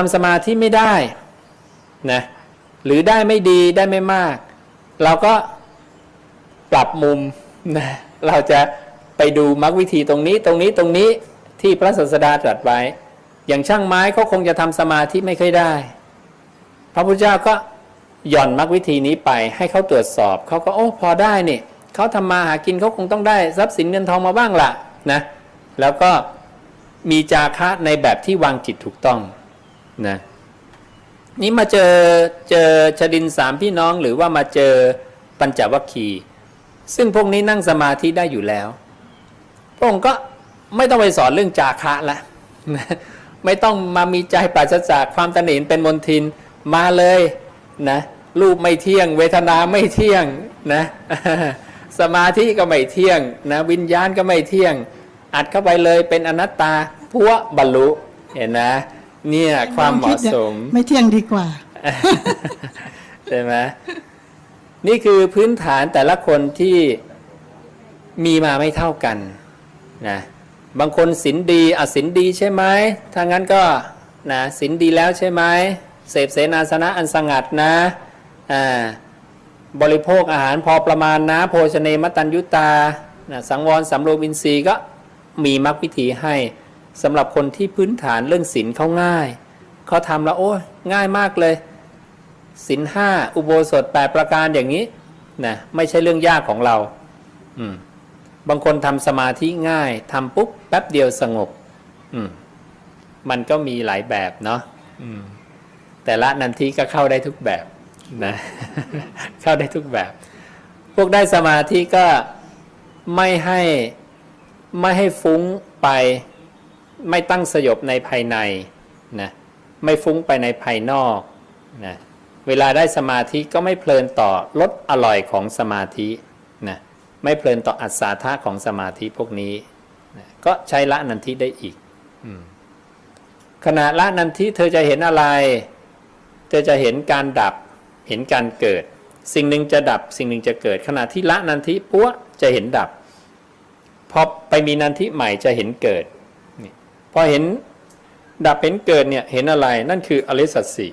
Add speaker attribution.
Speaker 1: ทำสมาธิไม่ได้นะหรือได้ไม่ดีได้ไม่มาก เราก็ปรับมุมนะเราจะไปดูมรรควิธีตรงนี้ตรงนี้ตรงนี้ที่พระศาสดาตรัสไว้ อย่างช่างไม้เขาคงจะทำสมาธิไม่ค่อยได้ พระพุทธเจ้าก็หย่อนมรรควิธีนี้ไปให้เขาตรวจสอบเขาก็โอ้พอได้นี่เขาทำมาหากินเขาคงต้องได้ทรัพย์สินเงินทองมาบ้างละนะแล้วก็มีจาคะในแบบที่วางจิตถูกต้อง นะนี่มาเจอเจอชดินสามพี่น้องหรือว่ามาเจอปัญจวัคคีย์ซึ่งพวกนี้นั่งสมาธิได้อยู่แล้ว พระองค์ก็ไม่ต้องไปสอนเรื่องจาคะละนะไม่ต้องมามีใจปราศจากความตระหนิเป็นมนทินมาเลยนะรูปไม่เที่ยง เวทนาไม่เที่ยงนะสมาธิก็ไม่เที่ยงนะวิญญาณก็ไม่เที่ยง อัดเข้าไปเลยเป็นอนัตตาพัวบรรลุเห็นนะ เนี่ยความเหมาะสม
Speaker 2: ไม่เที่ยงดีกว่า
Speaker 1: ใช่ไหมนี่คือพื้นฐานแต่ละคนที่มีมาไม่เท่ากันนะบางคนศีลดีอะศีลดีใช่ไหมถ้างั้นก็นะศีลดีแล้วใช่ไหมเสพเสนาสนะอันสงัดนะอ่าบริโภคอาหารพอประมาณนะโภชเนมตัญยุตานะสังวรสำรวมอินทรีย์ก็มีมรรควิธีให้ สำหรับคนที่พื้นฐานเรื่องศีลเขาง่าย เขาทำแล้วโอ้ยง่ายมากเลยสินห้าอุโบสถแปดประการอย่างนี้นะไม่ใช่เรื่องยากของเรา อืม บางคนทำสมาธิง่ายทำปุ๊บแป๊บเดียวสงบ อืม มันก็มีหลายแบบเนาะอืม แต่ละนันทีก็เข้าได้ทุกแบบนะเข้าได้ทุกแบบ พวกได้สมาธิก็ไม่ให้ไม่ให้ฟุ้งไป ไม่ตั้งสยบในภายในนะไม่ฟุ้งไปในภายนอกนะเวลาได้สมาธิก็ไม่เพลินต่อรสอร่อยของสมาธินะไม่เพลินต่ออัศาธาของสมาธิพวกนี้นะก็ใช้ละนันทิได้อีกอมขณะละนันทิเธอจะเห็นอะไร เธอจะเห็นการดับ เห็นการเกิด สิ่งหนึ่งจะดับ สิ่งหนึ่งจะเกิด ขณะที่ละนันทิปั้วจะเห็นดับพอไปมีนันทิใหม่จะเห็นเกิดนี่ พอเห็นดับเห็นเกิดเนี่ยเห็นอะไรนั่นคืออริสัตสี